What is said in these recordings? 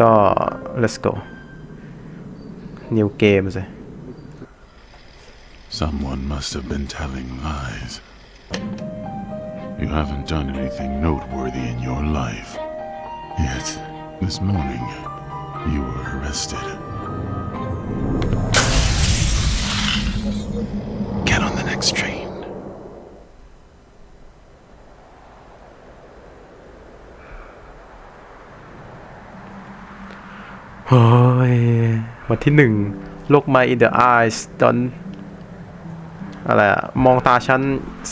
ก็ let's go new game สิ Someone must have been telling lies. You haven't done anything noteworthy in your life. Yet, this morning, you were arrested. Get on the next train. เฮ้ยวันที่หนึ่ง look my in the eyes ตอนอะไรอะมองตาฉัน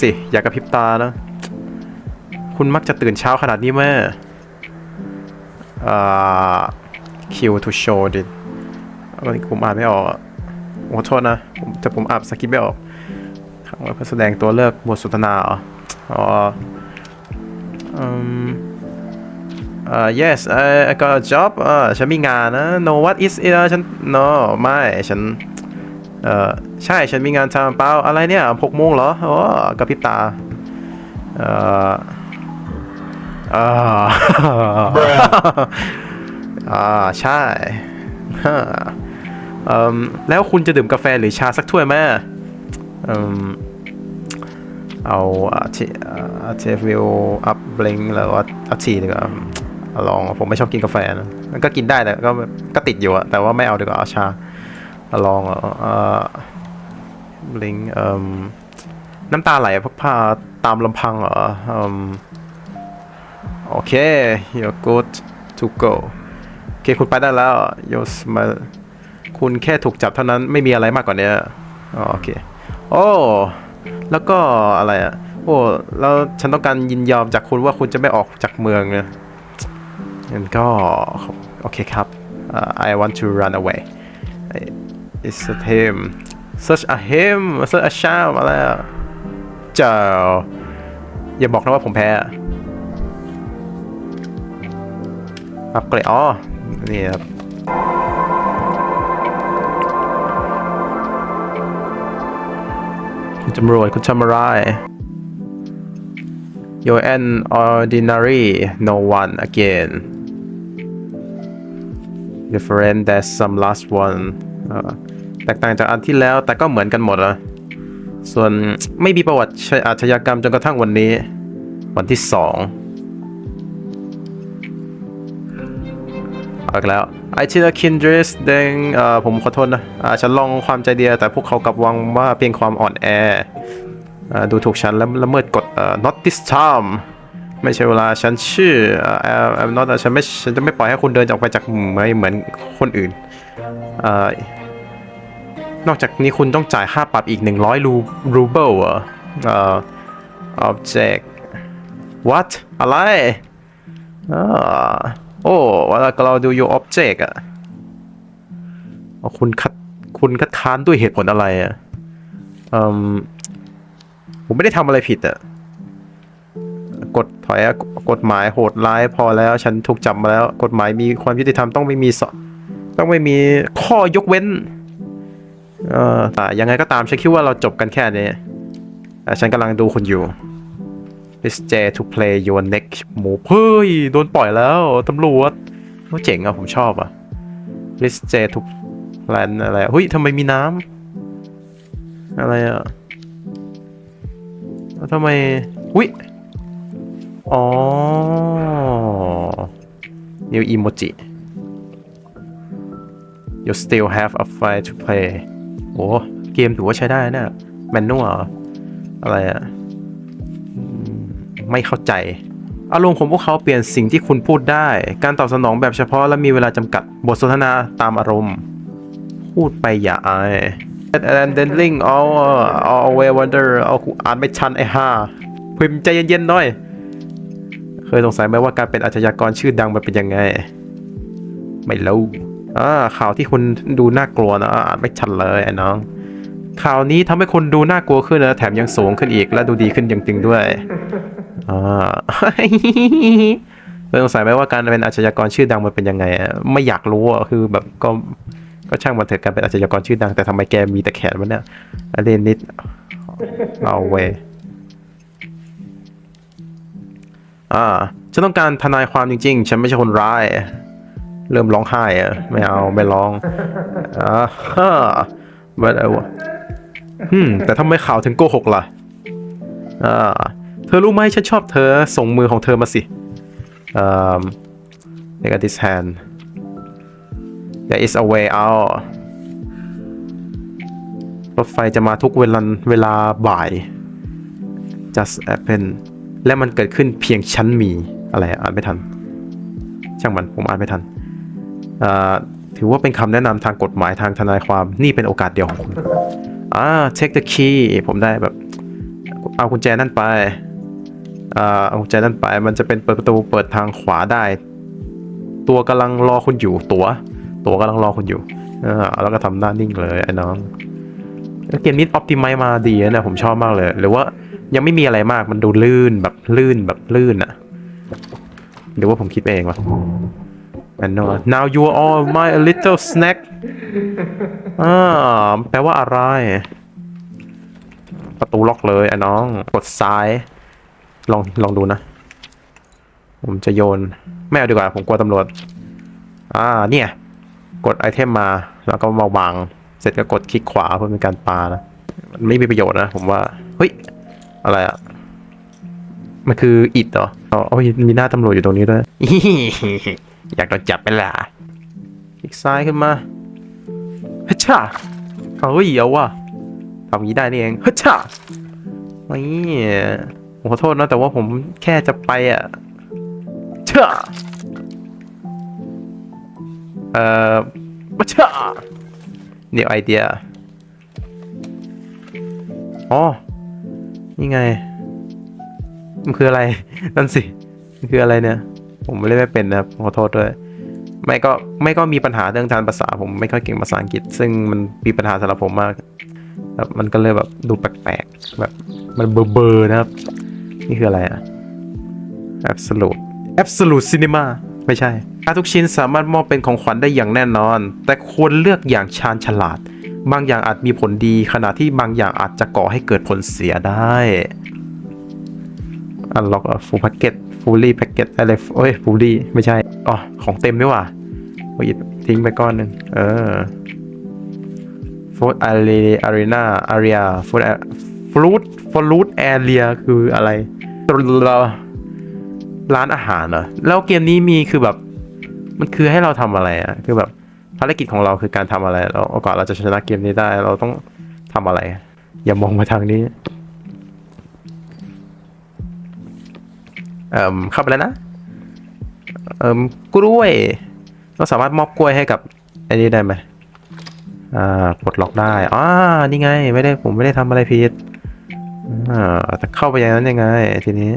สิ อย่ากระพริบตานะ คุณมักจะตื่นเช้าขนาดนี้ไหมอ่า kill to show ดิอะไรผมอ่านไม่ออกอะขอโทษนะผมแต่ผมอ่านสกิปไม่ออกครั้งแรกเพื่อแสดงตัวเลือกบทสนทนาเหรออ๋ออืม Uh, yes I, I got a job เออฉันมีงานนะ no what is it อะฉัน no ไม่ฉันเออใช่ฉันมีงานทำเปล่าอะไรเนี่ยหกโมงเหรอโอ้กระพริบตาเออเอออ่าใช่ฮะเอ่มแล้วคุณจะดื่มกาแฟหรือชาสักถ้วยไหมเอืมเอาอาทีอาทีวิวอัพบลิงแล้วว่าอาทีดีกว่า ลองผมไม่ชอบกินกาแฟนะมันก็กินได้แต่ก็ก็ติดอยู่อะแต่ว่าไม่เอาดีกว่าเอาชาลองเอ่อบลิงเอ่มน้ำตาไหลพักพาตามลำพังเหรอเอืมโอเค you're good to go โอเคคุณไปได้แล้วโยสมาคุณแค่ถูกจับเท่านั้นไม่มีอะไรมากกว่านี้อ๋อโอเค โอ้ แล้วก็อะไรอะ โอ้ แล้วฉันต้องการยินยอมจากคุณว่าคุณจะไม่ออกจากเมืองนะ งั้นก็โอเคครับ I want to run away it's a him such a him such a sham อะไรอะเจ้าอย่าบอกนะว่าผมแพ้อะอัพเกรดอ๋อ นี่ครับคุณตำรวจคุณทำอะไร You're an ordinary no one again different than some last one เอ่อแตกต่างจากอันที่แล้วแต่ก็เหมือนกันหมดอะส่วนไม่มีประวัติอาชญากรรมจนกระทั่งวันนี้ วันที่สองเอาอีกแล้ว I t i l a Kindred เดงเออผมขอโทษนะอาฉันลองความใจเดียวแต่พวกเขากลับวังว่าเพียงความอ่อนแออดูถูกฉันและละเมิดกฎเออ not this time ไม่ใช่เวลาฉันชื่อเอ่อ I'm not ฉันไม่ฉันจะไม่ปล่อยให้คุณเดินออกไปจากเหมือนเหมือนคนอื่นเอ่อนอกจากนี้คุณต้องจ่ายค่าปรับอีก 100รูรูเบิลเหรอเอ่อ object what อะไรอ่าโอ้เวลาเราดู your object อะคุณคัดคุณคัดค้านด้วยเหตุผลอะไรอะอืมผมไม่ได้ทำอะไรผิดอะ กฎถอยอะกฎหมายโหดร้ายพอแล้ว ฉันถูกจับมาแล้ว กฎหมายมีความยุติธรรมต้องไม่มีสต้องไม่มีข้อยกเว้นเออแต่ยังไงก็ตามฉันคิดว่าเราจบกันแค่นี้ฉันกำลังดูคุณอยู่ It's J to play your next move เฮ้ย โดนปล่อยแล้วตำรวจเขาเจ๋งอะผมชอบอะ It's J to plan อะไรอะเฮ้ยทำไมมีน้ำอะไรอะแล้วทำไมอุ้ย อ๋อ new emoji you still have a fight to play โอ้เกมถือว่าใช้ได้นะแมนนวลอะไรอะไม่เข้าใจ อารมณ์ของพวกเขาเปลี่ยนสิ่งที่คุณพูดได้ การตอบสนองแบบเฉพาะและมีเวลาจำกัด บทสนทนาตามอารมณ์ พูดไปอย่าอาย and then link all all way wonder เอาอ่านไม่ชันไอ้ห่าพิมพ์ใจเย็นๆหน่อย เคยสงสัยไหมว่าการเป็นอาชญากรชื่อดังมันเป็นยังไง ไม่รู้อ่าข่าวที่คุณดูน่ากลัวนะอ่านไม่ชันเลยไอ้น้อง ข่าวนี้ทำให้คุณดูน่ากลัวขึ้นนะแถมยังสูงขึ้นอีกและดูดีขึ้นอย่างจริงด้วยอ่าเคยสงสัยไหมว่าการเป็นอาชญากรชื่อดังมันเป็นยังไง ไม่อยากรู้อะคือแบบก็ก็ช่างมันเถอะการเป็นอาชญากรชื่อดังแต่ทำไมแกมีแต่แขนวะเนี่ยอเลนนิดเอาเว้ อ่า ฉันต้องการทนายความจริง ๆ ฉันไม่ใช่คนร้าย เริ่มร้องไห้อะไม่เอาไม่ร้องอ่าฮะไม่ได้วะอืม แต่ทำไมข่าวถึงโกหกล่ะ อ่า เธอรู้ไหมฉันชอบเธอ ส่งมือของเธอมาสิเอ่า Look at this hand There is a way out รถไฟจะมาทุกเวลาเวลาบ่าย just happen และมันเกิดขึ้นเพียงฉันมีอะไรอ่านไม่ทัน ช่างมันผมอ่านไม่ทันถือว่าเป็นคำแนะนำทางกฎหมายทางทนายความนี่เป็นโอกาสเดียวของคุณอ่า take the key ผมได้แบบ เอากุญแจนั่นไปเอากุญแจนั่นไปมันจะเป็นเปิดประตูเปิดทางขวาได้ ตัวกำลังรอคุณอยู่ตัว ตัวกำลังรอคุณอยู่อ่าแล้วก็ทำหน้านิ่งเลยไอ้น้องเกมนี้ออ t ติ i z e มาดีนะผมชอบมากเลย หรือว่า ยังไม่มีอะไรมากมันดูลื่นแบบลื่นแบบลื่นอะหรือว่าผมคิดไปเองวะ I know now you are all my little snack อ่าแปลว่าอะไร ประตูล็อกเลยไอ้น้อง กดซ้าย ลองลองดูนะ ผมจะโยน ไม่เอาดีกว่า ผมกลัวตำรวจ อ่าเนี่ย กดไอเทมมา แล้วก็มาวาง เสร็จก็กดคลิกขวาเพื่อเป็นการปานะ มันไม่มีประโยชน์นะ ผมว่า เฮ้ย อะไรอะมันคืออิดเหรออ๋อโอ้ยมีหน้าตำรวจอยู่ตรงนี้ด้วย อยากโดนจับไปล่ะคลิกซ้ายขึ้นมาฮัชชาเฮ้ยเอาว่ะทำอย่างนี้ได้นี่เองฮัชชานี่ผมขอโทษนะ แต่ว่าผมแค่จะไปอะเช่าเอ่อบัชชาเดี๋ยวไอเดียอ๋อ นี่ไง มันคืออะไร นั่นสิ มันคืออะไรเนี่ย ผมไม่ได้ไม่เป็นนะครับขอโทษด้วย ไม่ก็ไม่ก็มีปัญหาเรื่องการภาษา ผมไม่ค่อยเก่งภาษาอังกฤษ ซึ่งมันมีปัญหาสำหรับผมมากแบบมันก็เลยแบบดูแปลกๆ แบบ มันเบอร์เบอร์นะครับ นี่คืออะไรอะ absolute absolute cinema ไม่ใช่อาทุกชิ้นสามารถมอบเป็นของขวัญได้อย่างแน่นอน แต่ควรเลือกอย่างชาญฉลาด บางอย่างอาจมีผลดี ขณะที่บางอย่างอาจจะก่อให้เกิดผลเสียได้อันล็อกฟูลแพ็กเกจฟูลี่แพ็กเกจอะไรโอ้ยฟูลี่ไม่ใช่อ๋อของเต็มด้วยว่ะโอ้ยทิ้งไปก้อนหนึ่งเออฟูดอารีอารีนาอารียฟูดฟลูดฟลูดแอเรียคืออะไรร้านอาหารเหรอแล้วเกมนี้มีคือแบบ มันคือให้เราทำอะไรอะคือแบบ ภารกิจของเราคือการทำอะไรแล้วก่อนเราจะชนะเกมนี้ได้ เราต้องทำอะไร อย่ามองมาทางนี้เอ่มเข้าไปแล้วนะเอ่มกล้วย เราสามารถมอบกล้วยให้กับอ้นี้ได้ไหมอ่าปลดล็อกได้อ่านี่ไง ไม่ได้ผมไม่ได้ทำอะไรผิดอ่าแต่เข้าไปอย่างนั้นยังไง ทีนี้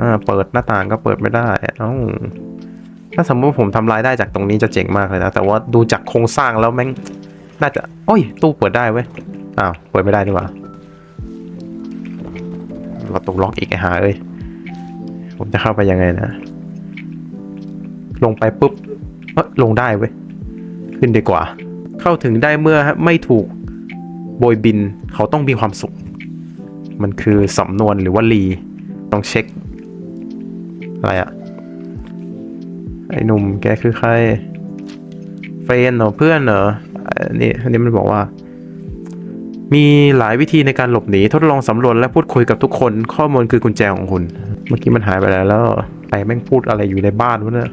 อ่าเปิดหน้าต่างก็เปิดไม่ได้เอ้า ถ้าสมมติผมทำรายได้จากตรงนี้จะเจ๋งมากเลยนะ แต่ว่าดูจากโครงสร้างแล้วแม่ง น่าจะ โอ้ย ตู้เปิดได้เว้ย อ้าว เปิดไม่ได้ดีกว่าประตูล็อกอีกไอ้ห่าเอ้ย ผมจะเข้าไปยังไงนะ ลงไปปุ๊บเอ้ยลงได้เว้ย ขึ้นดีกว่า เข้าถึงได้เมื่อไม่ถูกโบยบิน เขาต้องมีความสุข มันคือสำนวนหรือว่าลี ต้องเช็ค อะไรอะ ไอ้หนุ่มแกคือใครเฟนเหรอเพื่อนเหรออันนี้อันนี้มันบอกว่า มีหลายวิธีในการหลบหนีทดลองสำรวจและพูดคุยกับทุกคนข้อมูลคือกุญแจของคุณ เมื่อกี้มันหายไปแล้วแล้วใครแม่งพูดอะไรอยู่ในบ้านวะเนี่ย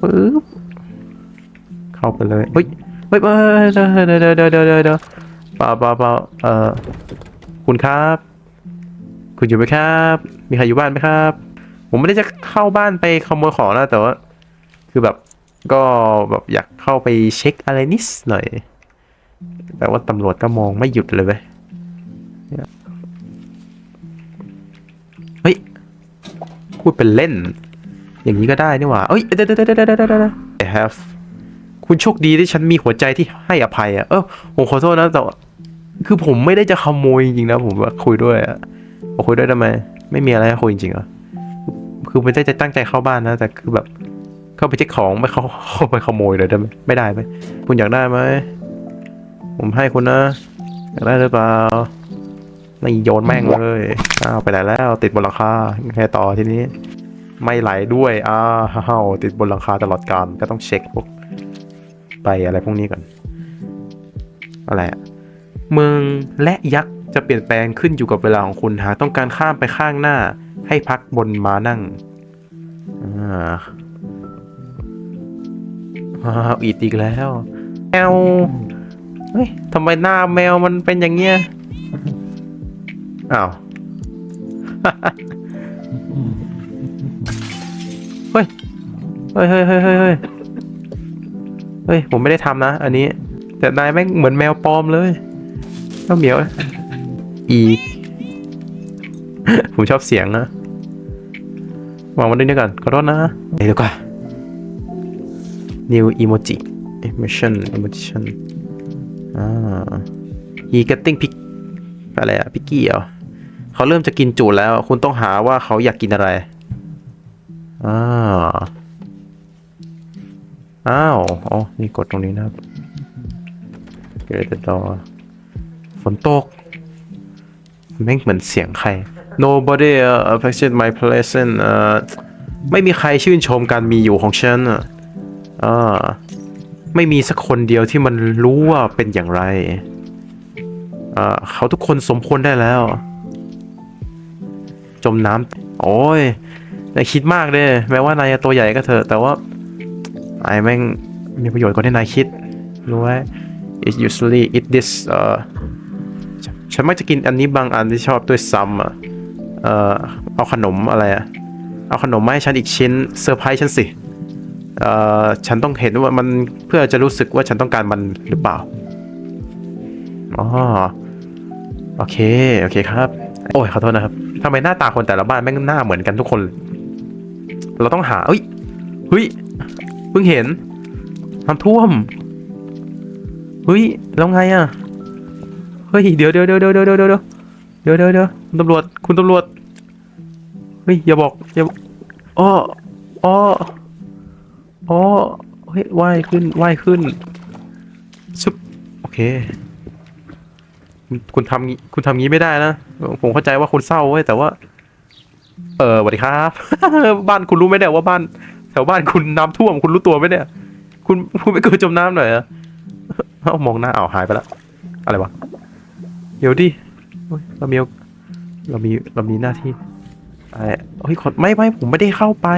ปึ๊บเข้าไปเลยเฮ้ยเฮ้ยเฮ้ยเดี๋ยวเดี๋ยวเดี๋ยวเดี๋ยวเดี๋ยวเปล่าเปล่าเปล่าเอ่อคุณครับ คุณอยู่ไหมครับ มีใครอยู่บ้านไหมครับ ผมไม่ได้จะเข้าบ้านไปขโมยของนะแต่ว่า คือแบบก็แบบอยากเข้าไปเช็คอะไรนิดหน่อย แต่ว่าตำรวจก็มองไม่หยุดเลยเว้ยเฮ้ย พูดเป็นเล่น อย่างนี้ก็ได้นี่หว่าเอ้ยเดี๋ยวเดี๋ยวเดี๋ยวเดี๋ยวเดี๋ยว I have คุณโชคดีที่ฉันมีหัวใจที่ให้อภัยอะ เออผมขอโทษนะแต่คือผมไม่ได้จะขโมยจริงนะผมว่าคุยด้วยอะผมคุยด้วยทำไม ไม่มีอะไรคุยจริงๆเหรอคือไม่ได้จะตั้งใจเข้าบ้านนะ แต่คือแบบ เข้าไปเช็คของไม่เข้าเข้าไปขโมยเลยได้ไหมไม่ได้ไหมคุณอยากได้ไหมผมให้คุณนะอยากได้หรือเปล่าไม่โยนแม่งเลยอ้าวไปไหนแล้ว ติดบนหลังคาแค่ต่อทีนี้ ไม่ไหลด้วยอ้าวติดบนหลังคาตลอดการก็ต้องเช็คพวกไปอะไรพวกนี้ก่อนอะไรอะเมืองและยักษ์จะเปลี่ยนแปลงขึ้นอยู่กับเวลาของคุณหากต้องการข้ามไปข้างหน้า ให้พักบนม้านั่งอ่า อ้าวอีดอีกแล้วแมวเฮ้ยทำไมหน้าแมวมันเป็นอย่างเงี้ยอ้าวเฮ้ยเฮ้ยเฮ้ยเฮ้ยเฮ้ยเฮ้ยเฮ้ยผมไม่ได้ทำนะ อันนี้ แต่นายแม่งเหมือนแมวปลอมเลยเจ้าเหมียวอีผมชอบเสียงนะวางมันด้วยก่อนขอโทษนะเดี๋ยวก่อน new emoji emotion emotion อ่า he getting pick อะไรอะพิกกี้เหรอเขาเริ่มจะกินจูดแล้ว คุณต้องหาว่าเขาอยากกินอะไรอ่าอ้าวอ๋อนี่กดตรงนี้นะครับ เกิดดอฝนตกแม่งเหมือนเสียงใคร nobody uh, appreciate my presence เอ่อไม่มีใครชื่นชมการมีอยู่ของฉันอะ อ่าไม่มีสักคนเดียวที่มันรู้ว่าเป็นอย่างไรอ่าเขาทุกคนสมควรได้แล้ว จมน้ำโอ้ยนายคิดมากเลยแม้ว่านายจะตัวใหญ่ก็เถอะ แต่ว่าไอ้แม่งมีประโยชน์กว่าที่นายคิดรู้ไหม it usually eat this เอ่อฉันมักจะกินอันนี้บางอันที่ชอบด้วยซ้ำอะเอ่อเอาขนมอะไรอะ เอาขนมมาให้ฉันอีกชิ้นเซอร์ไพรส์ฉันสิ ฉันต้องเห็นว่ามันเพื่อจะรู้สึกว่าฉันต้องการมันหรือเปล่าอ๋อโอเค โอเคครับ โอ้ยขอโทษนะครับทำไมหน้าตาคนแต่ละบ้านแม่งหน้าเหมือนกันทุกคน เราต้องหาเอ้ยเฮ้ยเพิ่งเห็นน้ำท่วมเฮ้ยแล้วไงอะเฮ้ยเดี๋ยวเดี๋ยวเดี๋ยวเดี๋ยวเดี๋ยวเดี๋ยวเดี๋ยวเดี๋ยวเดี๋ยวเดี๋ยวคุณตำรวจคุณตำรวจเฮ้ยอย่าบอกอย่าอ้ออ้อ อ้อเฮ้ยว่ายขึ้นว่ายขึ้นชุบโอเค คุณทำงี้คุณทำงี้ไม่ได้นะ ผมเข้าใจว่าคุณเศร้าเว้ยแต่ว่า เออสวัสดีครับ บ้านคุณรู้ไหมเนี่ยว่าบ้าน แถวบ้านคุณน้ำท่วมคุณรู้ตัวไหมเนี่ย คุณคุณไม่เคยจมน้ำหน่อยเหรอเอ้ามองหน้าอ้าวหายไปแล้วอะไรวะเดี๋ยวดิเรามีเรามีเรามีหน้าที่อะไรเฮ้ยขอไม่ไม่ผมไม่ได้เข้าไป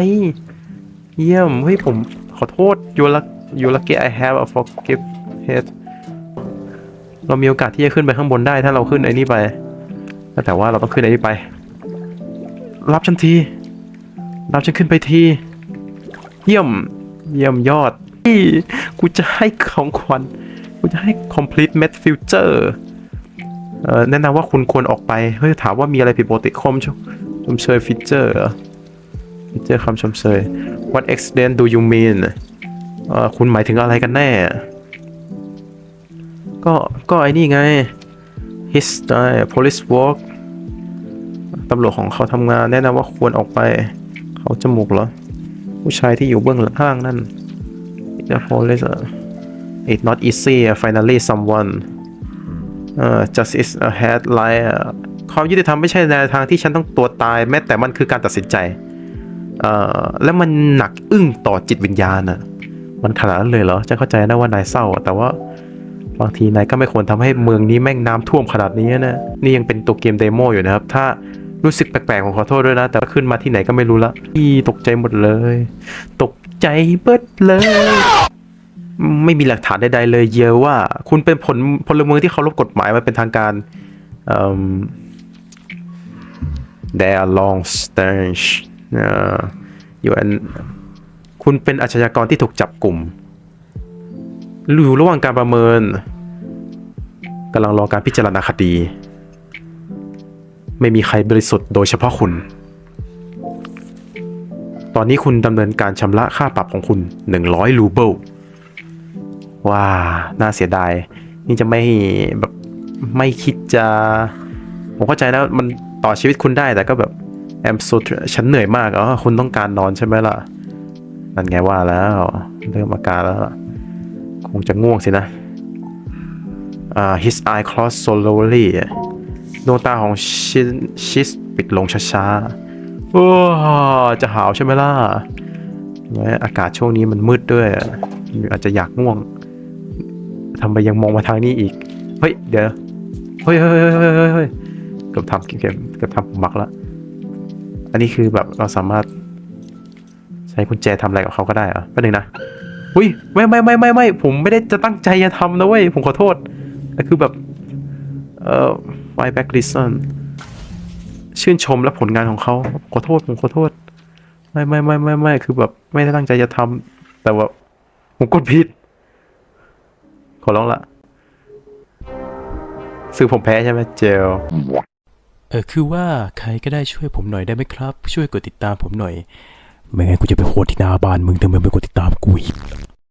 เยี่ยม เฮ้ยผมขอโทษ you luck you lucky I have a forgive head เรามีโอกาสที่จะขึ้นไปข้างบนได้ถ้าเราขึ้นไอ้นี่ไป แต่ว่าเราต้องขึ้นไอ้นี่ไป รับฉันที รับฉันขึ้นไปที เยี่ยม เยี่ยมยอดอี้กูจะให้ของขวัญกูจะให้ complete met future เอ่อแนะนำว่าคุณควรออกไป เฮ้ยถามว่ามีอะไรผิดปกติคมชชมเชยฟีเจอร์ เจอคำชมเชย what accident do you mean เออคุณหมายถึงอะไรกันแน่ ก็ ก็ไอ้นี่ไง his police work ตำรวจของเขาทำงานแนะนำว่าควรออกไป เขาจมูกเหรอ ผู้ชายที่อยู่เบื้องหลังข้างนั่น the police uh, it's not easy uh, finally someone เอ่อ justice ahead lie เอ่อความยุติธรรมไม่ใช่แนวทางที่ฉันต้องตัวตาย แม้แต่มันคือการตัดสินใจ เอ่อแล้วมันหนักอึ้งต่อจิตวิญญาณอะมันขนาดนั้นเลยเหรอฉันเข้าใจนะว่านายเศร้าอะแต่ว่าบางทีนายก็ไม่ควรทำให้เมืองนี้แม่งน้ำท่วมขนาดนี้นะนี่ยังเป็นตัวเกมเดโมอยู่นะครับ ถ้ารู้สึกแปลกๆผมขอโทษด้วยนะ แต่ว่าขึ้นมาที่ไหนก็ไม่รู้ละอีตกใจหมดเลย ตกใจเบิดเลย ไม่มีหลักฐานใดๆเลย เยอะว่า คุณเป็นผลพลเมืองที่เคารพกฎหมายมาเป็นทางการเอิ่ม There are long stench อยู่อันคุณเป็นอาชญากรที่ถูกจับกลุ่มอยู่ระหว่างการประเมินกำลังรอการพิจารณาคดี ไม่มีใครบริสุทธิ์โดยเฉพาะคุณ ตอนนี้คุณดำเนินการชำระค่าปรับของคุณ 100 รูเบิลว้าน่าเสียดาย นี่จะไม่แบบไม่คิดจะ ผมเข้าใจนะมันต่อชีวิตคุณได้แต่ก็แบบ แอมสุดฉันเหนื่อยมากอ๋อคุณต้องการนอนใช่ไหมล่ะ นั่นไงว่าแล้วเริ่มอาการแล้วล่ะ คงจะง่วงสินะอ่า his eye closed slowly ดวงตาของชิชิสปิดลงช้าๆ โอ้จะหาวใช่ไหมล่ะอากาศช่วงนี้มันมืดด้วย อาจจะอยากง่วงทำไมยังมองมาทางนี้อีก เฮ้ย เดี๋ยว เฮ้ยเฮ้ยเฮ้ยเฮ้ยเฮ้ยเกือบทำเกือบทำผมบักแล้ว อันนี้คือแบบเราสามารถ ใช้กุญแจทำอะไรกับเขาก็ได้เหรอแป๊บนึงนะอุ้ยไม่ไม่ไม่ไม่ไม่ผมไม่ได้จะตั้งใจจะทำนะเว้ยผมขอโทษแต่คือแบบเอ่อ why back listen ชื่นชมและผลงานของเขาขอโทษผมขอโทษ ไม่ไม่ไม่ไม่ไม่คือแบบไม่ได้ตั้งใจจะทำแต่ว่าผมกดผิด ขอร้องละสื่อผมแพ้ใช่ไหมเจล เออคือว่าใครก็ได้ช่วยผมหน่อยได้ไหมครับ ช่วยกดติดตามผมหน่อย ไม่งั้นกูจะไปโคตรที่หน้าบ้านมึงถ้ามึงไม่กดติดตามกูอีก